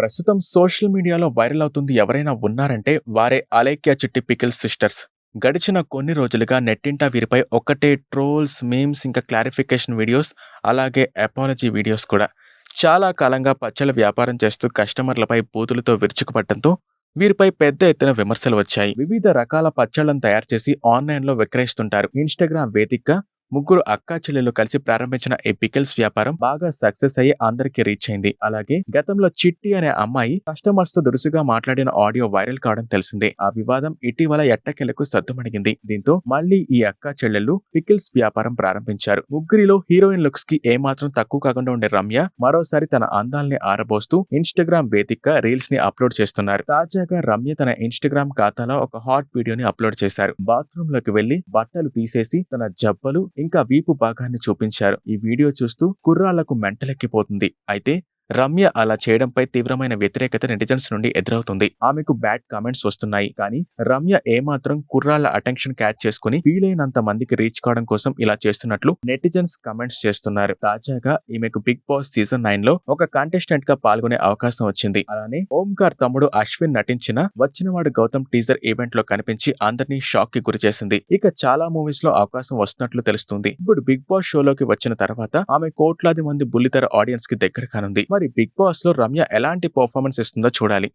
ప్రస్తుతం సోషల్ మీడియాలో వైరల్ అవుతుంది ఎవరైనా ఉన్నారంటే వారే అలేఖ్య చిట్టి పికిల్స్ సిస్టర్స్. గడిచిన కొన్ని రోజులుగా నెట్టింట వీరిపై ఒక్కటే ట్రోల్స్ మీమ్స్ ఇంకా క్లారిఫికేషన్ వీడియోస్ అలాగే అపాలజీ వీడియోస్ కూడా. చాలా కాలంగా పచ్చళ్ళ వ్యాపారం చేస్తూ కస్టమర్లపై బూతులతో విరుచుకుపడటంతో వీరిపై పెద్ద ఎత్తున విమర్శలు వచ్చాయి. వివిధ రకాల పచ్చళ్ళను తయారు చేసి ఆన్లైన్లో విక్రయిస్తుంటారు. ఇన్స్టాగ్రామ్ వేదికగా ముగ్గురు అక్కా చెల్లెలు కలిసి ప్రారంభించిన ఈ పికిల్స్ వ్యాపారం బాగా సక్సెస్ అయ్యి అందరికీ రీచ్ అయింది. అలాగే గతంలో చిట్టి అనే అమ్మాయి కస్టమర్స్తో దురుసుగా మాట్లాడిన ఆడియో వైరల్ కావడం తెలిసిందే. ఆ వివాదం ఇటీవల ఎట్టకెలకు సద్దుమణిగింది దీంతో మళ్ళీ ఈ అక్కా చెల్లెలు పికిల్స్ వ్యాపారం ప్రారంభించారు. ముగ్గురిలో హీరోయిన్ లుక్స్కి ఏమాత్రం తక్కువ కాకుండా ఉండే రమ్య మరోసారి తన అందాల్ని ఆరబోస్తూ ఇన్స్టాగ్రామ్ వేదికగా రీల్స్ని అప్లోడ్ చేస్తున్నారు. తాజాగా రమ్య తన ఇన్స్టాగ్రామ్ ఖాతాలో ఒక హాట్ వీడియోని అప్లోడ్ చేశారు. బాత్రూమ్లోకి వెళ్ళి బట్టలు తీసేసి తన జబ్బలు ఇంకా వీపు భాగాన్ని చూపించారు. ఈ వీడియో చూస్తూ కుర్రాళ్ళకు మెంటలెక్కిపోతుంది. అయితే రమ్య అలా చేయడంపై తీవ్రమైన వ్యతిరేకత నెటిజన్స్ నుండి ఎదురవుతుంది. ఆమెకు బ్యాడ్ కామెంట్స్ వస్తున్నాయి. కానీ రమ్య ఏమాత్రం కుర్రాళ్ళ అటెన్షన్ క్యాచ్ చేసుకుని వీలైనంత మందికి రీచ్ కావడం కోసం ఇలా చేస్తున్నట్లు నెటిజన్స్ కమెంట్స్ చేస్తున్నారు. తాజాగా ఈమెకు బిగ్ బాస్ సీజన్ నైన్లో ఒక కంటెస్టెంట్గా పాల్గొనే అవకాశం వచ్చింది. అలానే ఓంకార్ తమ్ముడు అశ్విన్ నటించిన వచ్చినవాడు గౌతమ్ టీజర్ ఈవెంట్లో కనిపించి అందరినీ షాక్కి గురి చేసింది. ఇక చాలా మూవీస్లో అవకాశం వస్తున్నట్లు తెలుస్తుంది. ఇప్పుడు బిగ్ బాస్ షోలోకి వచ్చిన తర్వాత ఆమె కోట్లాది మంది బుల్లితెర ఆడియన్స్కి దగ్గర కానుంది. మరి బిగ్ బాస్లో రమ్య ఎలాంటి పర్ఫార్మెన్స్ ఇస్తుందో చూడాలి.